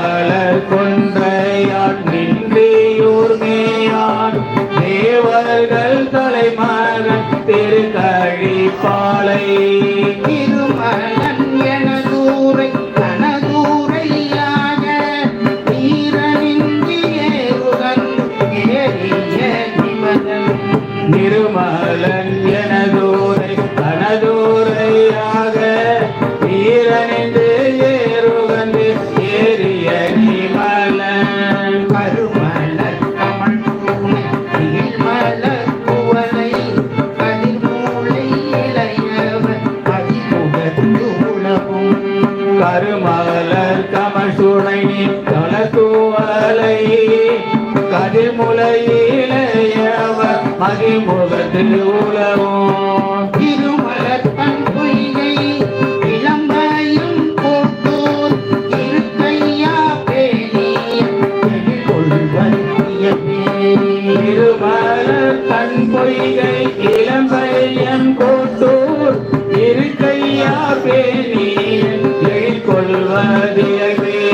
மலர் கொன்றையான் நின்றியூர் மேயான் தேவர்கள் தலைமகன் திருக்கழிப்பாளை. திருமகன் என தூரை கனதூரையாக. தீரனின்றியே ஏறிய நிமதன் திருமகன் என தூரை கனதூரையாக. கருமலர் கமசுனை கலக்குவலை கதிர்முலையிலேயவர் மகிமுகத்து உலவும். திருமலர் கண் பொய்கை இளம்பையும் போட்டோர் இருக்கையா எதிர்கொள்வதியமே திருமலர் கண் பொய்கை இளம்பையன் கோட்டூர் இருக்கையா பேணி गुरुवारी